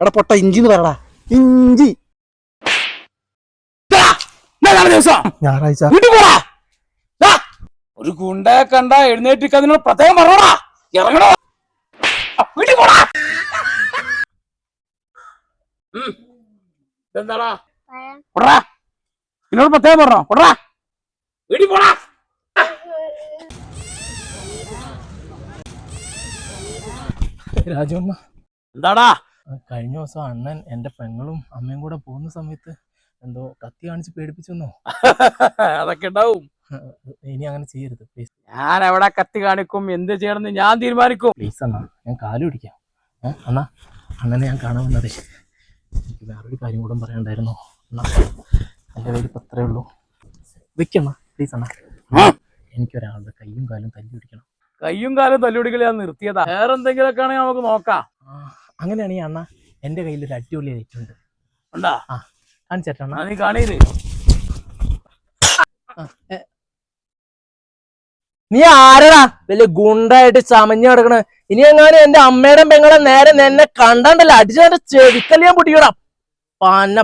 എടാ പൊട്ട ഇഞ്ചി. എന്ന് പറടാ ഇഞ്ചി ഞായറാഴ്ച. ഒരു ഗുണ്ടയെ കണ്ട എഴുന്നേറ്റിക്ക് അതിനോട് പ്രത്യേകം പറഞ്ഞോടാ. ഇറങ്ങണോ? വീട്ടിൽ പോടാ. ഉം. ഇതെന്താടാ? കൊടറാ എന്നോട് പ്രത്യേകം പറഞ്ഞോ. കൊടാ വീട്ടിൽ പോടാ. രാജമ്മ എന്താടാ? കഴിഞ്ഞ ദിവസം അണ്ണൻ എന്റെ പെങ്ങളും അമ്മയും കൂടെ പോകുന്ന സമയത്ത് എന്തോ കത്തി കാണിച്ച് പേടിപ്പിച്ചെന്നോ? അതൊക്കെ ഉണ്ടാവും. ഇനി അങ്ങനെ ചെയ്യരുത് പ്ലീസ് ഞാൻ എവിടെ കത്തി കാണിക്കും എന്ത് ചെയ്യണമെന്ന് ഞാൻ തീരുമാനിക്കും. പ്ലീസ് അണ്ണാ ഞാൻ കാലു പിടിക്കാം. അണ്ണാ അണ്ണനെ ഞാൻ കാണാൻ വന്നതേ. എനിക്ക് വേറൊരു കാര്യം കൂടെ പറയണ്ടായിരുന്നു അണ്ണാ എന്റെ പേര് അത്രേ ഉള്ളൂ. വെക്കണ്ണ പ്ലീസ് അണ്ണാ. എനിക്കൊരാളുടെ കയ്യും കാലും തല്ലി പിടിക്കണം. കയ്യും കാലും തല്ലുപിടിക്കൽ ഞാൻ നിർത്തിയതാ. വേറെ എന്തെങ്കിലുമൊക്കെ ആണെങ്കിൽ നമുക്ക് നോക്കാം. അങ്ങനെയാണെങ്കിൽ അണ്ണ എന്റെ കയ്യിൽ ഒരു അടിപൊളി ഐറ്റം ഉണ്ട്. ഉണ്ടാ? കാണിച്ചേട്ടാ നീ നീ ആരടാ? വലിയ ഗുണ്ടായിട്ട് ചമഞ്ഞു കിടക്കണ ഇനി എങ്ങാനും എന്റെ അമ്മയുടെ പെങ്ങളെ നേരെ നിന്നെ കണ്ടണ്ടല്ലോ? അടിച്ചു ചെവിക്കൽ ഞാൻ പൊട്ടിക്കടാ. പന്ന